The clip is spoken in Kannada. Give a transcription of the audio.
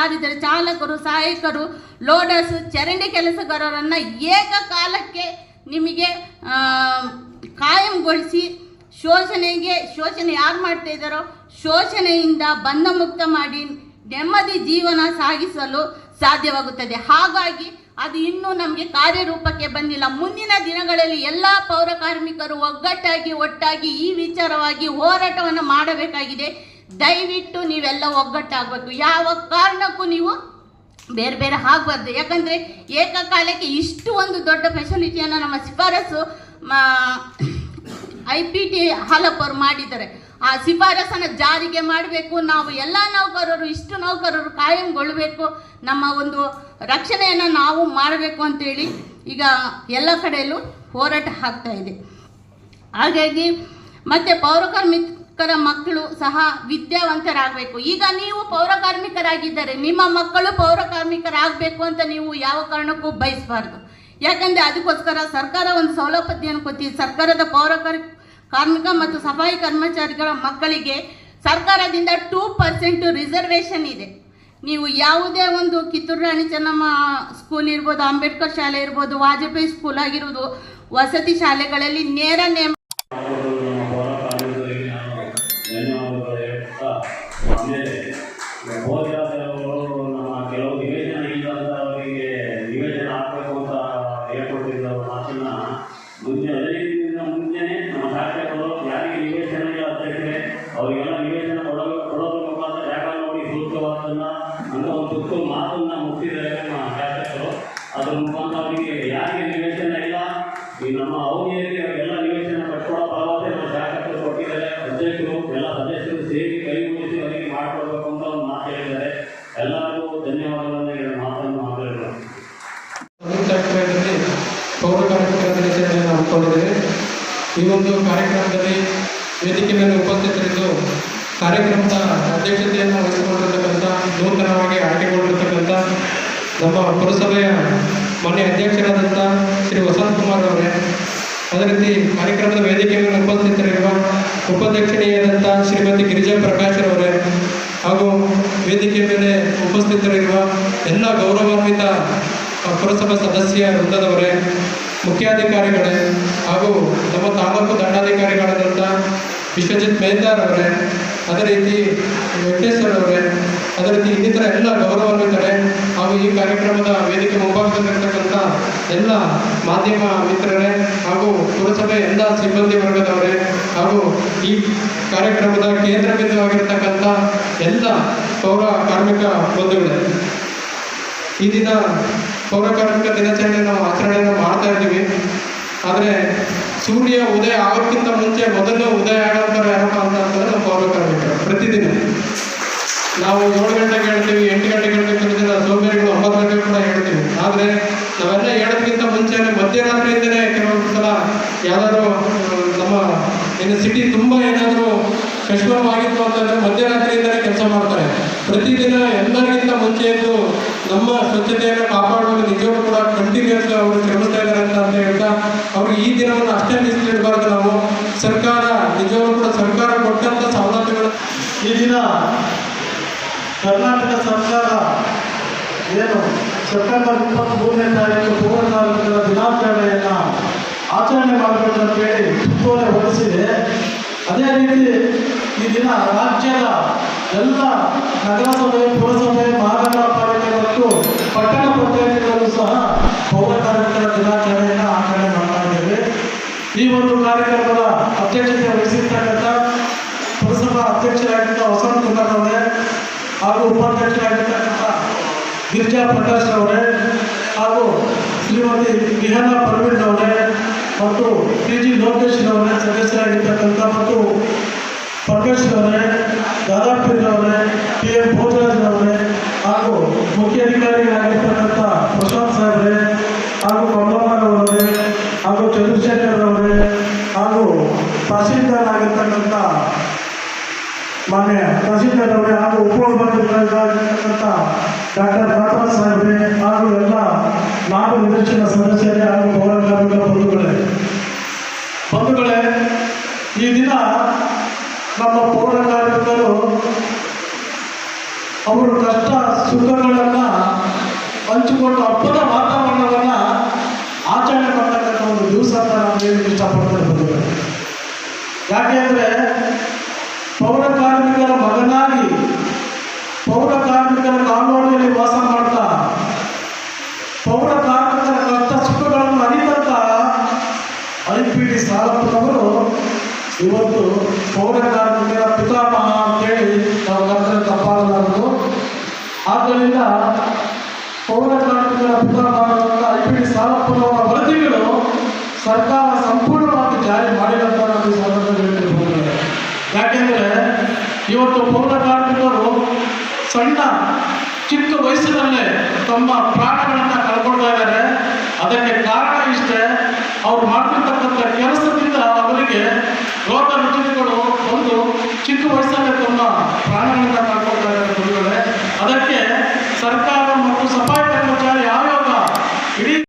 ಯಾರಿದ್ದಾರೆ? ಚಾಲಕರು, ಸಹಾಯಕರು, ಲೋಡರ್ಸು, ಚರಂಡಿ ಕೆಲಸಗಾರರನ್ನು ಏಕಕಾಲಕ್ಕೆ ನಿಮಗೆ ಕಾಯಂಗೊಳಿಸಿ ಶೋಷಣೆಗೆ, ಶೋಷಣೆ ಯಾರು ಮಾಡ್ತಾ ಇದ್ದಾರೋ, ಶೋಷಣೆಯಿಂದ ಬಂಧ ಮುಕ್ತ ಮಾಡಿ ನೆಮ್ಮದಿ ಜೀವನ ಸಾಗಿಸಲು ಸಾಧ್ಯವಾಗುತ್ತದೆ. ಹಾಗಾಗಿ ಅದು ಇನ್ನೂ ನಮಗೆ ಕಾರ್ಯರೂಪಕ್ಕೆ ಬಂದಿಲ್ಲ. ಮುಂದಿನ ದಿನಗಳಲ್ಲಿ ಎಲ್ಲ ಪೌರ ಕಾರ್ಮಿಕರು ಒಗ್ಗಟ್ಟಾಗಿ, ಒಟ್ಟಾಗಿ ಈ ವಿಚಾರವಾಗಿ ಹೋರಾಟವನ್ನು ಮಾಡಬೇಕಾಗಿದೆ. ದಯವಿಟ್ಟು ನೀವೆಲ್ಲ ಒಗ್ಗಟ್ಟಾಗಬೇಕು. ಯಾವ ಕಾರಣಕ್ಕೂ ನೀವು ಬೇರೆ ಬೇರೆ ಆಗಬಾರ್ದು. ಯಾಕಂದರೆ ಏಕಕಾಲಕ್ಕೆ ಇಷ್ಟು ಒಂದು ದೊಡ್ಡ ಫೆಸಿಲಿಟಿಯನ್ನು ನಮ್ಮ ಶಿಫಾರಸು ಐ ಪಿ ಟಿ ಹಾಲಪ್ಪರು ಮಾಡಿದ್ದಾರೆ. ಆ ಶಿಫಾರಸನ್ನು ಜಾರಿಗೆ ಮಾಡಬೇಕು. ನಾವು ಎಲ್ಲ ನೌಕರರು, ಇಷ್ಟು ನೌಕರರು ಕಾಯಂಗೊಳ್ಳಬೇಕು ನಮ್ಮ ಒಂದು ರಕ್ಷಣೆಯನ್ನು ನಾವು ಮಾಡಬೇಕು ಅಂತೇಳಿ ಈಗ ಎಲ್ಲ ಕಡೆಯಲ್ಲೂ ಹೋರಾಟ ಆಗ್ತಾ ಇದೆ. ಹಾಗಾಗಿ ಮತ್ತು ಪೌರ ಕಾರ್ಮಿಕರ ಮಕ್ಕಳು ಸಹ ವಿದ್ಯಾವಂತರಾಗಬೇಕು. ಈಗ ನೀವು ಪೌರ ಕಾರ್ಮಿಕರಾಗಿದ್ದಾರೆ ನಿಮ್ಮ ಮಕ್ಕಳು ಪೌರ ಕಾರ್ಮಿಕರಾಗಬೇಕು ಅಂತ ನೀವು ಯಾವ ಕಾರಣಕ್ಕೂ ಬಯಸಬಾರ್ದು. ಯಾಕಂದರೆ ಅದಕ್ಕೋಸ್ಕರ ಸರ್ಕಾರ ಒಂದು ಸೌಲಭ್ಯತೆಯನ್ನು ಕೊಟ್ಟಿದೆ ಸರ್ಕಾರದ ಪೌರ ಕಾರ್ ಕಾರ್ಮಿಕ ಮತ್ತು ಸಫಾಯಿ ಕರ್ಮಚಾರಿಗಳ ಮಕ್ಕಳಿಗೆ ಸರ್ಕಾರದಿಂದ ಟೂ ಪರ್ಸೆಂಟ್ ರಿಸರ್ವೇಷನ್ ಇದೆ. ನೀವು ಯಾವುದೇ ಒಂದು ಕಿತ್ತೂರು ರಾಣಿ ಚೆನ್ನಮ್ಮ ಸ್ಕೂಲ್ ಇರ್ಬೋದು, ಅಂಬೇಡ್ಕರ್ ಶಾಲೆ ಇರ್ಬೋದು, ವಾಜಪೇಯಿ ಸ್ಕೂಲ್ ಆಗಿರ್ಬೋದು, ವಸತಿ ಶಾಲೆಗಳಲ್ಲಿ ನೇರ ನೇಮ ಅದ್ರ ಮುಖಾಂತರ ಅವರಿಗೆ ಯಾರಿಗೆ ನಿವೇಶನ ಇಲ್ಲ, ಈ ನಮ್ಮ ಅವಧಿಯಲ್ಲಿ ಅವರೆಲ್ಲ ನಿವೇಶನ ಕಟ್ಕೊಳ್ಳೋ ಪರವಾದ ನಮ್ಮ ಶಾಸಕರು ಕೊಟ್ಟಿದ್ದಾರೆ. ಅಧ್ಯಕ್ಷರು, ಎಲ್ಲ ಸದಸ್ಯರು ಸೇರಿ ಕೈ ಮುಗಿಸಿ ಅವರಿಗೆ ಮಾಡಿಕೊಡ್ಬೇಕು ಅಂತ ಒಂದು ಮಾತು ಹೇಳಿದ್ದಾರೆ. ಎಲ್ಲರಿಗೂ ಧನ್ಯವಾದಗಳನ್ನು ಹೇಳಿ ಮಾತನ್ನು ಮಾತಾಡಿದ್ರು ಪೌರ ಕಾರ್ಯಕ್ರಮ ದಿನಾಚರಣೆಯನ್ನು ಈ ಒಂದು ಕಾರ್ಯಕ್ರಮದಲ್ಲಿ ವೇದಿಕೆ ಮೇಲೆ ಉಪಸ್ಥಿತರಿದ್ದು, ಕಾರ್ಯಕ್ರಮದ ಅಧ್ಯಕ್ಷತೆಯನ್ನು ವಹಿಸಿಕೊಂಡಿರ್ತಕ್ಕಂಥ ನೂತನವಾಗಿ ಆಯ್ಕೆಗೊಂಡಿರ್ತಕ್ಕಂಥ ನಮ್ಮ ಪುರಸಭೆಯ ಮಾನ್ಯ ಅಧ್ಯಕ್ಷರಾದಂಥ ಶ್ರೀ ವಸಂತ್ ಕುಮಾರ್ ಅವರೇ, ಅದೇ ರೀತಿ ಕಾರ್ಯಕ್ರಮದ ವೇದಿಕೆ ಉಪಸ್ಥಿತರಿರುವ ಉಪಾಧ್ಯಕ್ಷಣೀಯರಾದಂಥ ಶ್ರೀಮತಿ ಗಿರಿಜಾ ಪ್ರಕಾಶ್ ಅವರೇ, ಹಾಗೂ ವೇದಿಕೆ ಮೇಲೆ ಉಪಸ್ಥಿತರಿರುವ ಎಲ್ಲ ಗೌರವಾನ್ವಿತ ಪುರಸಭಾ ಸದಸ್ಯ ವೃಂದದವರೇ, ಮುಖ್ಯಾಧಿಕಾರಿಗಳೇ, ಹಾಗೂ ನಮ್ಮ ತಾಲೂಕು ದಂಡಾಧಿಕಾರಿಗಳಾದಂಥ ವಿಶ್ವಜಿತ್ ಮೇಲ್ದಾರ್ ಅವರೇ, ಅದೇ ರೀತಿ ವೆಂಕಟೇಶ್ವರ ಅವರೇ, ಅದೇ ರೀತಿ ಇನ್ನಿತರ ಎಲ್ಲ ಗೌರವಾನ್ವಿತರೇ ಹಾಗೂ ಈ ಕಾರ್ಯಕ್ರಮದ ವೇದಿಕೆ ಮುಂಭಾಗದಲ್ಲಿರ್ತಕ್ಕಂಥ ಎಲ್ಲ ಮಾಧ್ಯಮ ಮಿತ್ರರೇ ಹಾಗೂ ಪುರಸಭೆ ಎಲ್ಲ ಸಿಬ್ಬಂದಿ ವರ್ಗದವರೇ ಹಾಗೂ ಈ ಕಾರ್ಯಕ್ರಮದ ಕೇಂದ್ರ ಬಿಂದುವಾಗಿರ್ತಕ್ಕಂಥ ಎಲ್ಲ ಪೌರ ಕಾರ್ಮಿಕ ಬಂಧುಗಳೇ. ಈ ದಿನ ಪೌರ ಕಾರ್ಮಿಕ ದಿನಾಚರಣೆ ನಾವು ಆಚರಣೆಯನ್ನು ಮಾಡ್ತಾ ಇದ್ದೀವಿ. ಆದರೆ ಸೂರ್ಯ ಉದಯ ಆಗೋಕ್ಕಿಂತ ಮುಂಚೆ ಮೊದಲು ಉದಯ ಆಗೋಂಥವ್ರು ಯಾರಪ್ಪ ಅಂತ ಅಂತಂದ್ರೆ ನಮ್ಮ ಪೌರ ಕಾರ್ಮಿಕರು ಪ್ರತಿದಿನ ನಾವು ಏಳು ಗಂಟೆಗೆ ಹೇಳ್ತೀವಿ ಎಂಟು ಗಂಟೆಗೆ ಹೇಳ್ತೀವಿ ಕೆಲವು ಸೋಂಬೇರಿಗಳು ಒಂಬತ್ತು ಗಂಟೆಗೆ ಕೂಡ ಹೇಳ್ತೀವಿ ಆದರೆ ನಾವೆಲ್ಲ ಹೇಳೋದಕ್ಕಿಂತ ಮುಂಚೆನೆ ಮಧ್ಯರಾತ್ರಿಯಿಂದಲೇ ಕೆಲವೊಂದು ಆ, ನಮ್ಮ ಏನು ಸಿಟಿ ತುಂಬ ಏನಾದರೂ ಕಷ್ಟವಾಗಿತ್ತು ಅಂತಂದರೆ ಮಧ್ಯರಾತ್ರಿಯಿಂದಲೇ ಕೆಲಸ ಮಾಡ್ತಾರೆ. ಪ್ರತಿದಿನ ಎಲ್ಲರಿಗಿಂತ ಮುಂಚೆ ಎದ್ದು ನಮ್ಮ ಸ್ವಚ್ಛತೆಯನ್ನು ಕಾಪಾಡುವಾಗ ನಿಜವೂ ಕೂಡ ಕಂಟಿನ್ಯೂಸ್ ಅವರು ಶ್ರಮಿಸ್ತಾ ಇದ್ದಾರೆ ಅಂತ ಅಂತ ಹೇಳ್ತಾ ಅವ್ರಿಗೆ ಈ ದಿನವನ್ನು ಅಷ್ಟೇ ಮೀಸಲಿಡಬಾರ್ದು ನಾವು. ಸರ್ಕಾರ ನಿಜವೂ ಕೂಡ ಸರ್ಕಾರ ಕೊಟ್ಟಂತ ಸವಲತ್ತುಗಳು. ಈ ದಿನ ಕರ್ನಾಟಕ ಸರ್ಕಾರ ಏನು ಸೆಪ್ಟೆಂಬರ್ ಇಪ್ಪತ್ತ್ಮೂರನೇ ತಾರೀಕು ಪೌರ ಕಾರ್ಮಿಕರ ದಿನಾಚರಣೆಯನ್ನು ಆಚರಣೆ ಮಾಡಬೇಕು ಅಂತ ಹೇಳಿ ಸುತ್ತೋಲೆ ಹೊರಡಿಸಿದೆ ಅದೇ ರೀತಿ ಈ ದಿನ ರಾಜ್ಯದ ಎಲ್ಲ ನಗರಸಭೆ, ಪುರಸಭೆ, ಮಹಾನಗರ ಪಾಲಿಕೆ ಮತ್ತು ಪಟ್ಟಣ ಪಂಚಾಯತಿಗಳಲ್ಲೂ ಸಹ ಪೌರ ಕಾರ್ಮಿಕರ ದಿನಾಚರಣೆಯನ್ನು ಆಚರಣೆ ಮಾಡ್ತಾ ಇದ್ದೇವೆ. ಈ ಒಂದು ಕಾರ್ಯಕ್ರಮದ ಅಧ್ಯಕ್ಷತೆ ವಹಿಸಿರ್ತಕ್ಕಂಥ ಪುರಸಭಾ ಅಧ್ಯಕ್ಷರಾಗಿದ್ದ ವಸಂತ ಕುಮಾರ್ ಅವರೇ ಹಾಗೂ ಉಪಾಧ್ಯಕ್ಷರಾಗಿರ್ತಕ್ಕಂಥ ಗಿರಿಜಾ ಪ್ರಕಾಶ್ ಅವರೇ ಹಾಗೂ ಶ್ರೀಮತಿ ಬಿಹಾರ ಪರ್ವಿಂದ್ ಅವರೇ ಮತ್ತು ಕೆ ಜಿ ಲೋಕೇಶ್ ಅವರೇ ಸದಸ್ಯರಾಗಿರ್ತಕ್ಕಂಥ ಮತ್ತು ಪ್ರಕಾಶ್ ಅವರೇ ದಾದಾಪೀರ್ ಅವರೇ ಟಿ ಎಂ ಭೋಜರಾಜ್ ಅವರೇ ಹಾಗೂ ಮುಖ್ಯ ಅಧಿಕಾರಿಗಳಾಗಿರ್ತಕ್ಕಂಥ ಪ್ರಶಾಂತ್ ಸಾಹೇಬ್ರೆ ಹಾಗೂ ಕಮಲಮ್ಮನವರೇ ಹಾಗೂ ಚಂದ್ರಶೇಖರ್ ಅವರೇ ಹಾಗೂ ತಹಸೀಲ್ದಾರ್ ಆಗಿರ್ತಕ್ಕಂಥ ಮಾನ್ಯ ತಹಸೀಲ್ದಾರ್ ಅವರೇ ಹಾಗೂ ಉಪವಿಭಾಗಾಧಿಕಾರಿಗಳಾಗಿರ್ತಕ್ಕಂಥ ಡಾಕ್ಟರ್ ರಾಮಾ ಸಾಹೇಬ್ರೆ ಹಾಗೂ ಎಲ್ಲ ನಾಡು ನಿದರ್ಶನ ಸದಸ್ಯರೇ ಹಾಗೂ ಪೌರಕಾರ್ಮಿಕ ಬಂಧುಗಳೇ. ಬಂಧುಗಳೇ, ಈ ದಿನ ನಮ್ಮ ಪೌರ ಕಾರ್ಮಿಕರು ಅವರ ಕಷ್ಟ ಸುಖಗಳನ್ನು ಹಂಚಿಕೊಂಡು ಹಬ್ಬದ ವಾತಾವರಣವನ್ನು ಆಚರಣೆ ಮಾಡತಕ್ಕಂಥ ಒಂದು ದಿವಸ ಅಂತ ನಾನು ಹೇಳಕ್ಕೆ ಇಷ್ಟಪಡ್ತೇನೆ ಬಂಧುಗಳೇ. ಯಾಕೆಂದರೆ ಪೌರ ಮಗನಾಗಿ ಪೌರ ಕಾರ್ಮಿಕ ಕಾರ್ಮಿಕರ ಕಾಲೋನಿಯಲ್ಲಿ ವಾಸ ಮಾಡ್ತಾ, ಪೌರ ಕಾರ್ಮಿಕರ ಕಷ್ಟ ಸುಖಗಳನ್ನು ಅರಿತಂತ ಐ ಪಿ ಡಿ ಸಾಲಪ್ಪನವರು ಇವತ್ತು ಪೌರ ಕಾರ್ಮಿಕರ ಪಿತಾಮಹ ಅಂತೇಳಿ ನಾವು ಕರೆದರೆ ತಪ್ಪಾಗಲಾರದು. ಆದ್ದರಿಂದ ಪೌರ ಕಾರ್ಮಿಕರ ಪಿತಾಮಹ ಐ ಪಿ ಡಿ ಸಾಲಪ್ಪನವರ ವರದಿಗಳು ಸರ್ಕಾರ ಸಂಪೂರ್ಣವಾಗಿ ಜಾರಿ ಮಾಡಿದಂತ ನಾವು ಸಂದರ್ಭದಲ್ಲಿ ಯಾಕೆಂದರೆ ಇವತ್ತು ಪೌರ ಕಾರ್ಮಿಕರು ಸಣ್ಣ, ಚಿಕ್ಕ ವಯಸ್ಸಿನಲ್ಲೇ ತಮ್ಮ ಪ್ರಾಣಗಳನ್ನ ಕಳ್ಕೊಳ್ತಾ ಇದ್ದಾರೆ. ಅದಕ್ಕೆ ಕಾರಣ ಇಷ್ಟೇ, ಅವ್ರು ಮಾಡ್ತಿರ್ತಕ್ಕಂಥ ಕೆಲಸದಿಂದ ಅವರಿಗೆ ರೋಗ ರುಜಿನಗಳು